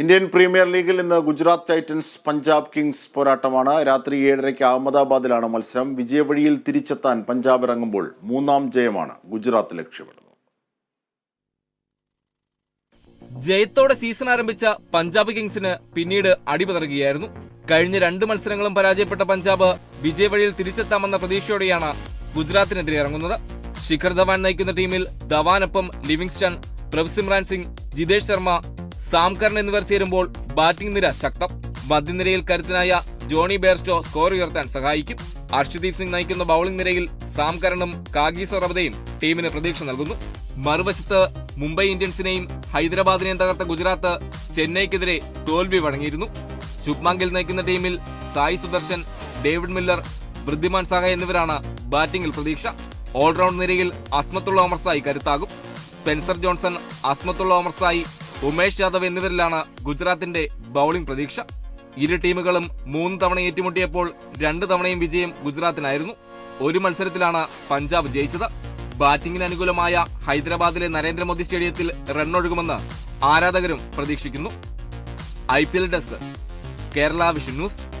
Indian premier ലീഗിൽ ഇന്ന് Gujarat Titans Punjab Kings പോരാട്ടമാണ്. രാത്രി ഏഴരയ്ക്ക് അഹമ്മദാബാദിലാണ് മത്സരം. വിജയവഴിയിൽ തിരിച്ചെത്താൻ പഞ്ചാബ് ഇറങ്ങുമ്പോൾ മൂന്നാം ജയമാണ് ഗുജറാത്ത് ലക്ഷ്യമിടുന്നത്. ജയത്തോടെ സീസൺ ആരംഭിച്ച പഞ്ചാബ് കിങ്സിന് പിന്നീട് അടിപതറുകയായിരുന്നു കഴിഞ്ഞ രണ്ട് മത്സരങ്ങളും പരാജയപ്പെട്ട പഞ്ചാബ് വിജയവഴിയിൽ തിരിച്ചെത്താമെന്ന പ്രതീക്ഷയോടെയാണ് ഗുജറാത്തിനെതിരെ ഇറങ്ങുന്നത്. ശിഖർ ധവാൻ നയിക്കുന്ന ടീമിൽ ധവാനൊപ്പം Livingstone Prabhsimran Singh Jitesh Sharma Sam Curran എന്നിവർ ചേരുമ്പോൾ ബാറ്റിംഗ് നിര ശക്തം. മധ്യനിരയിൽ കരുത്തനായ ജോണി ബേർസ്റ്റോ സ്കോർ ഉയർത്താൻ സഹായിക്കും. അർഷദീപ് സിംഗ് നയിക്കുന്ന ബൌളിംഗ് നിരയിൽ സാംകരണും കാഗി സൊറബതയും ടീമിന് പ്രതീക്ഷ നൽകുന്നു. മറുവശത്ത് മുംബൈ ഇന്ത്യൻസിനെയും ഹൈദരാബാദിനെയും തകർത്ത ഗുജറാത്ത് ചെന്നൈക്കെതിരെ തോൽവി വഴങ്ങിയിരുന്നു. ശുഭ്മാങ്കിൽ നയിക്കുന്ന ടീമിൽ സായി സുദർശൻ ഡേവിഡ് മില്ലർ വൃദ്ധിമാൻ സാഹ എന്നിവരാണ് ബാറ്റിംഗിൽ പ്രതീക്ഷ. ഓൾറൗണ്ട് നിരയിൽ അസ്മത്തുള്ള ഒമർസായി കരുത്താകും. സ്പെൻസർ ജോൺസൺ അസ്മത്തുള്ള ഒമർസായി ഉമേഷ് യാദവ് എന്നിവരിലാണ് ഗുജറാത്തിന്റെ ബൌളിംഗ് പ്രതീക്ഷ. ഇരു ടീമുകളും മൂന്ന് തവണ ഏറ്റുമുട്ടിയപ്പോൾ രണ്ട് തവണയും വിജയം ഗുജറാത്തിനായിരുന്നു. ഒരു മത്സരത്തിലാണ് പഞ്ചാബ് ജയിച്ചത്. ബാറ്റിംഗിന് അനുകൂലമായ ഹൈദരാബാദിലെ നരേന്ദ്രമോദി സ്റ്റേഡിയത്തിൽ റണ്ണൊഴുകുമെന്ന് ആരാധകരും പ്രതീക്ഷിക്കുന്നു. I P L desk Kerala vision news.